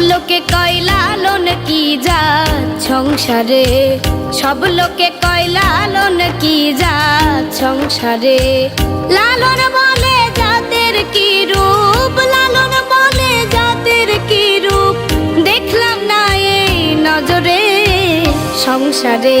লোকে কয়লা লোন কি যা সংসারে? সব লোকে কয়লা লোন কি যা সংসারে? লালন বলে জাতের কি রূপ? লালন বলে জাতের কি রূপ? দেখলাম না এই নজরে সংসারে।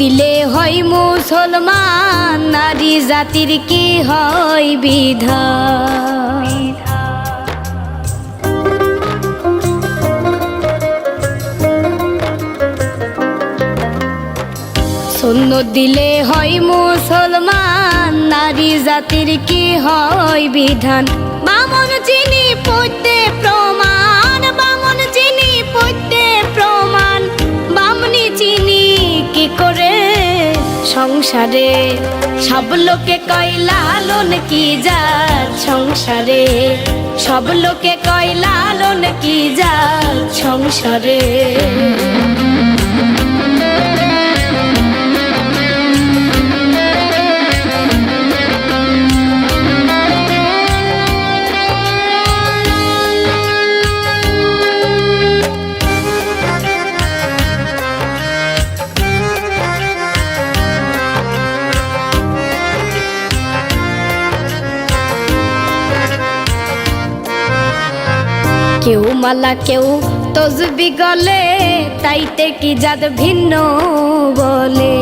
দিলে হয় মুসলমান, নারী জাতির কি হয় বিধান সুন্দর দিলে হয় মুসলমান, নারী জাতির কি হয় বিধান? বামন চিনি পড়তে প্রমাণ সংসারে, সব লোকে কয়লা লোন কি যা সংসারে? সব লোকে কয়লা লোন কি যা সংসারে? কেউ মালা কেউ তসবি গলে, তাইতে কি জাত ভিন্ন বলে?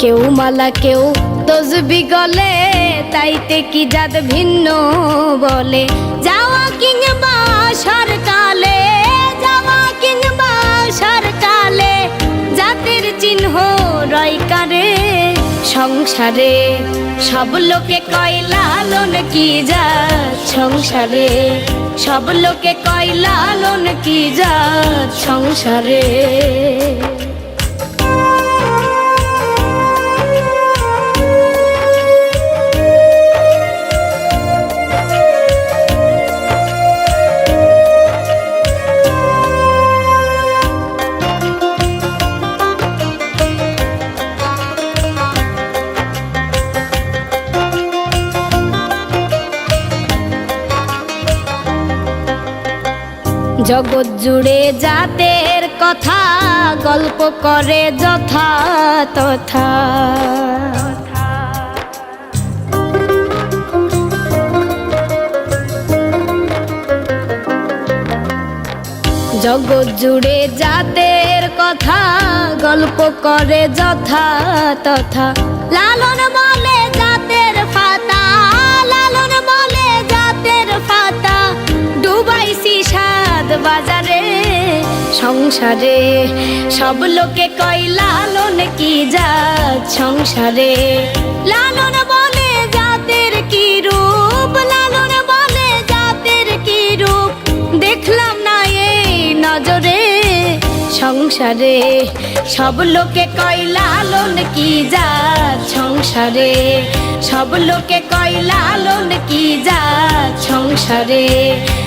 কেউ মালা কেউ তসবি গলে, তাইতে কি জাত ভিন্ন বলে? যাওয়া কিংবা সরকালে, যাওয়া কিংবা সরকালে, জাতের চিহ্ন রয়কারে সংসারে সব লোকে কয়লালন কি যা সংসারে সব লোকে কয়লালন কি যা সংসারে। জগৎ জুড়ে জাতের কথা, গল্প করে যথা তথা। জগৎ জুড়ে জাতের কথা, গল্প করে যথা তথা। লালন বলে সাত বাজারে সংসারে সব লোকে কয়, লালন কি যা সংসারে? লালন বলে জাতের কি রূপ? লালন বলে জাতের কি রূপ? দেখলাম না এই নজরে সংসারে সব লোকে কয়, লালন কি যা সংসারে? সব লোকে কয়, লালন কি যা সংসারে?